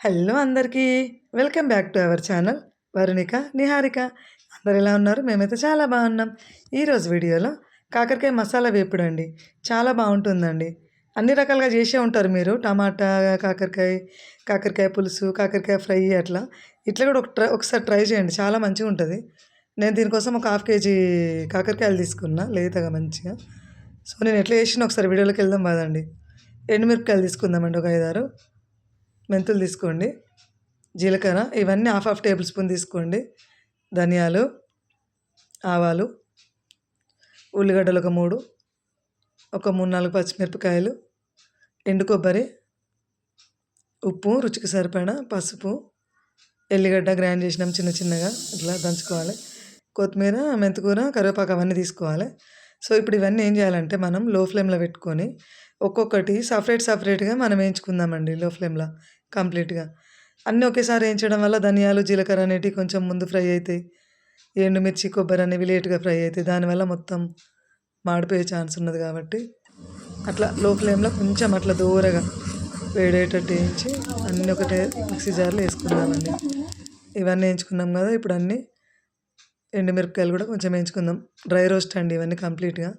Hello అందరికీ. Welcome back to our channel Varunika Niharika. అందరు ఎలా ఉన్నారు? మేమైతే చాలా బాగున్నాం. ఈరోజు వీడియోలో కాకరకాయ మసాలా వేపుడు అండి. చాలా బాగుంటుందండి. అన్ని రకాలుగా చేసే ఉంటారు మీరు. టమాటా కాకరకాయ కాకరకాయ పులుసు కాకరకాయ ఫ్రై అట్లా. ఇట్లా కూడా ఒక ట్రై ఒకసారి ట్రై చేయండి. చాలా మంచిగా ఉంటుంది. నేను దీనికోసం ఒక హాఫ్ కేజీ కాకరకాయలు తీసుకున్నా లేతగా మంచిగా. సో నేను ఎట్లా చేసిన ఒకసారి వీడియోలోకి వెళ్దాం బాదండి ఎండుమిరపకాయలు తీసుకుందామండి ఒక ఐదారు. మెంతులు తీసుకోండి. జీలకర్ర ఇవన్నీ హాఫ్ హాఫ్ టేబుల్ స్పూన్ తీసుకోండి. ధనియాలు ఆవాలు ఉల్లిగడ్డలు ఒక మూడు ఒక మూడు నాలుగు పచ్చిమిరపకాయలు ఎండు కొబ్బరి ఉప్పు రుచికి సరిపడా పసుపు ఎల్లిగడ్డ గ్రైండ్ చేసినాం చిన్న చిన్నగా ఇట్లా దంచుకోవాలి. కొత్తిమీర మెంతికూర కరివేపాకు అవన్నీ తీసుకోవాలి. సో ఇప్పుడు ఇవన్నీ ఏం చేయాలంటే మనం లో ఫ్లేమ్లో పెట్టుకొని ఒక్కొక్కటి సపరేట్ సపరేట్గా మనం వేయించుకుందామండి లో ఫ్లేమ్లో. కంప్లీట్గా. అన్నీ ఒకేసారి వేయించడం వల్ల ధనియాలు జీలకర్ర అనేటివి కొంచెం ముందు ఫ్రై అవుతాయి ఎండుమిర్చి కొబ్బరి అనేవి లేట్గా ఫ్రై అవుతాయి దానివల్ల మొత్తం మాడిపోయే ఛాన్స్ ఉన్నది కాబట్టి. అట్లా లో ఫ్లేమ్లో కొంచెం అట్లా దూరగా వేడేటట్టు వేయించి అన్నీ ఒకటే మిక్సీ జార్లో వేసుకుందామండి. ఇవన్నీ వేయించుకున్నాం కదా ఇప్పుడు అన్నీ ఎండుమిరపకాయలు కూడా కొంచెం వేయించుకుందాం. డ్రై రోస్ట్ అండి ఇవన్నీ కంప్లీట్గా.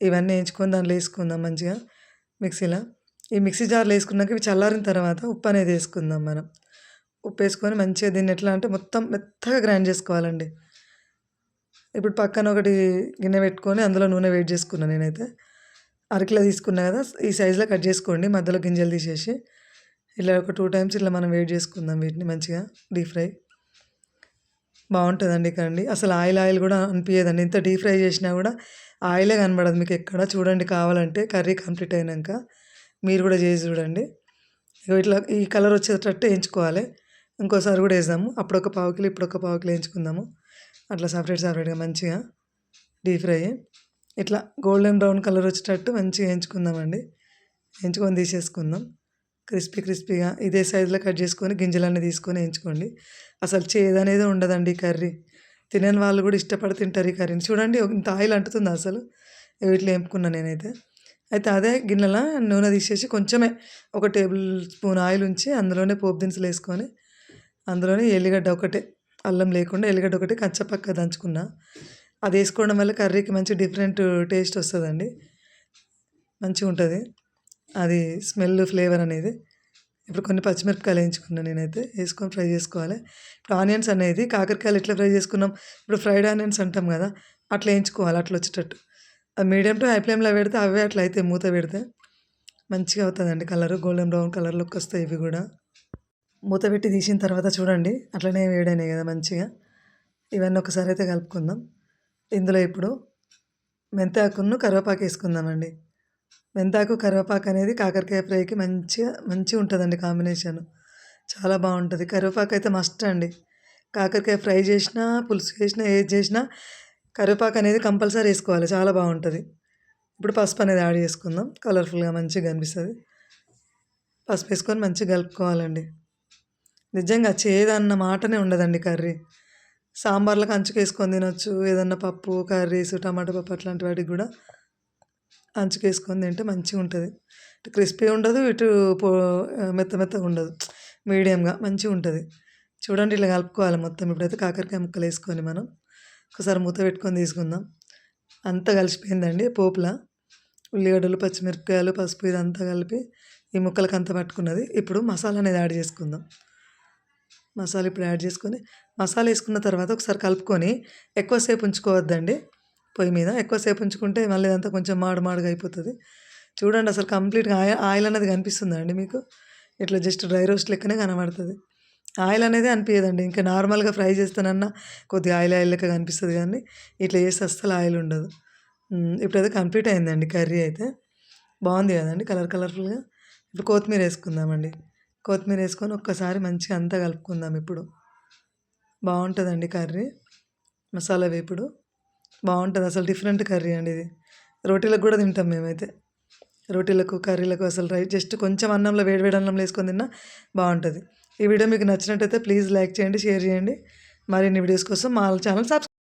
ఇవన్నీ వేయించుకొని దాంట్లో వేసుకుందాం మంచిగా మిక్సీలో. ఈ మిక్సీ జార్లో వేసుకున్నాక ఇవి చల్లారిన తర్వాత ఉప్పు అనేది వేసుకుందాం మనం. ఉప్పు వేసుకొని మంచిగా దీన్ని ఎట్లా అంటే మొత్తం మెత్తగా గ్రైండ్ చేసుకోవాలండి. ఇప్పుడు పక్కన ఒకటి గిన్నె పెట్టుకొని అందులో నూనె వేడి చేసుకున్నాను నేనైతే. అరకిలో తీసుకున్నా కదా ఈ సైజులో కట్ చేసుకోండి మధ్యలో గింజలు తీసేసి. ఇలా ఒక టూ టైమ్స్ ఇట్లా మనం వేడి చేసుకుందాం వీటిని మంచిగా డీప్ ఫ్రై. బాగుంటుందండి కండి. అసలు ఆయిల్ ఆయిల్ కూడా అనిపించదండి ఇంత డీప్ ఫ్రై చేసినా కూడా ఆయిలే కనబడదు మీకు ఎక్కడ. చూడండి కావాలంటే కర్రీ కంప్లీట్ అయినాక. మీరు కూడా చేసి చూడండి. ఇట్లా ఈ కలర్ వచ్చేటట్టు వేయించుకోవాలి. ఇంకోసారి కూడా వేసాము అప్పుడు ఒక పావు కిలో ఇప్పుడు ఒక పావు కిలో వేయించుకుందాము. అట్లా సపరేట్ సపరేట్గా మంచిగా డీప్ ఫ్రై ఇట్లా గోల్డెన్ బ్రౌన్ కలర్ వచ్చేటట్టు మంచిగా వేయించుకుందామండి. వేయించుకొని తీసేసుకుందాం. క్రిస్పీ క్రిస్పీగా ఇదే సైజులో కట్ చేసుకొని గింజలన్నీ తీసుకొని వేయించుకోండి. అసలు చేదనేది ఉండదండి ఉండదండి కర్రీ. తినని వాళ్ళు కూడా ఇష్టపడి తింటారు ఈ కర్రీని. చూడండి ఇంత ఆయిల్ అంటుతుంది అసలు. వీటిలో వేపుకున్నా నేనైతే. అయితే అదే గిన్నెలో నూనె తీసేసి కొంచెమే ఒక టేబుల్ స్పూన్ ఆయిల్ ఉంచి అందులోనే పోపు దినుసులు వేసుకొని అందులోనే ఎల్లిగడ్డ ఒకటే అల్లం లేకుండా ఎల్లిగడ్డ ఒకటి కచ్చపక్క దంచుకున్నా. అది వేసుకోవడం వల్ల కర్రీకి మంచి డిఫరెంట్ టేస్ట్ వస్తుందండి. మంచిగా ఉంటుంది. అది స్మెల్ ఫ్లేవర్ అనేది. ఇప్పుడు కొన్ని పచ్చిమిరపకాయలు వేయించుకున్నాను నేనైతే. వేసుకొని ఫ్రై చేసుకోవాలి. ఇప్పుడు ఆనియన్స్ అనేది కాకరకాయలు ఎట్లా ఫ్రై చేసుకున్నాం? ఇప్పుడు ఫ్రైడ్ ఆనియన్స్ అంటాం కదా అట్లా వేయించుకోవాలి అట్లా వచ్చేటట్టు. మీడియం టు హై ఫ్లేమ్లో పెడితే అవే అట్లా అయితే మూత పెడితే మంచిగా అవుతుందండి కలర్. గోల్డెన్ బ్రౌన్ కలర్లోకి వస్తాయి ఇవి కూడా. మూత పెట్టి తీసిన తర్వాత చూడండి. అట్లనే వేడైనాయి కదా మంచిగా. ఇవన్నీ ఒకసారి అయితే కలుపుకుందాం. ఇందులో ఇప్పుడు మెంతాకును కరివేపాకు వేసుకుందామండి. మెంతాకు కరివేపాకు అనేది కాకరకాయ ఫ్రైకి మంచిగా మంచిగా ఉంటుందండి కాంబినేషన్. చాలా బాగుంటుంది. కరివేపాకు అయితే మస్ట్ అండి. కాకరకాయ ఫ్రై చేసినా పులుసు చేసినా ఏది చేసినా కరివేపాకు అనేది కంపల్సరీ వేసుకోవాలి. చాలా బాగుంటుంది. ఇప్పుడు పసుపు అనేది యాడ్ చేసుకుందాం. కలర్ఫుల్గా మంచిగా కనిపిస్తుంది. పసుపు వేసుకొని మంచిగా కలుపుకోవాలండి. నిజంగా చేదన్న మాటనే ఉండదండి కర్రీ. సాంబార్లకు అంచుకు వేసుకొని తినొచ్చు. ఏదన్నా పప్పు కర్రీస్ టమాటా పప్పు అట్లాంటి వాటికి కూడా అంచుకు వేసుకొని తింటే మంచిగా ఉంటుంది. ఇటు క్రిస్పీ ఉండదు ఇటు పో మెత్త మెత్తగా ఉండదు. మీడియంగా మంచిగా ఉంటుంది. చూడండి ఇలా కలుపుకోవాలి మొత్తం. ఇప్పుడైతే కాకరకాయ ముక్కలు వేసుకొని మనం ఒకసారి మూత పెట్టుకొని తీసుకుందాం. అంతా కలిసిపోయిందండి పోపులా. ఉల్లిగడ్డలు పచ్చిమిరపకాయలు పసుపు ఇదంతా కలిపి ఈ ముక్కలకు అంతా పట్టుకున్నది. ఇప్పుడు మసాలా అనేది యాడ్ చేసుకుందాం. మసాలా ఇప్పుడు యాడ్ చేసుకొని మసాలా వేసుకున్న తర్వాత ఒకసారి కలుపుకొని ఎక్కువసేపు ఉంచుకోవద్దండి పొయ్యి మీద. ఎక్కువసేపు ఉంచుకుంటే మళ్ళీ ఇదంతా కొంచెం మాడు మాడుగా అయిపోతుంది. చూడండి అసలు కంప్లీట్గా ఆయిల్ ఆయిల్ అనేది కనిపిస్తుందండి మీకు? ఇట్లా జస్ట్ డ్రై రోస్ట్ లెక్కనే కనబడుతుంది. ఆయిల్ అనేది అనిపించదండి ఇంకా నార్మల్గా ఫ్రై చేస్తానన్నా కొద్దిగా ఆయిల్ ఆయిల్ లెక్క కనిపిస్తుంది కానీ ఇట్లా చేస్తే అస్సలు ఆయిల్ ఉండదు. ఇప్పుడైతే కంప్లీట్ అయిందండి కర్రీ అయితే. బాగుంది కదండి కలర్ కలర్ఫుల్గా. ఇప్పుడు కొత్తిమీర వేసుకుందామండి. కొత్తిమీర వేసుకొని ఒక్కసారి మంచిగా అంతా కలుపుకుందాం ఇప్పుడు. బాగుంటుందండి కర్రీ. మసాలా వేపుడు. బాగుంటుంది అసలు డిఫరెంట్ కర్రీ అండి ఇది. రోటీలకు కూడా తింటాం మేమైతే. రోటీలకు కర్రీలకు అసలు రై జస్ట్ కొంచెం అన్నంలో వేడి వేడి అన్నంలో వేసుకొని తిన్నా బాగుంటుంది. ఈ వీడియో మీకు నచ్చినట్టయితే ప్లీజ్ లైక్ చేయండి షేర్ చేయండి. మరిన్ని వీడియోస్ కోసం మా ఛానల్ సబ్స్క్రైబ్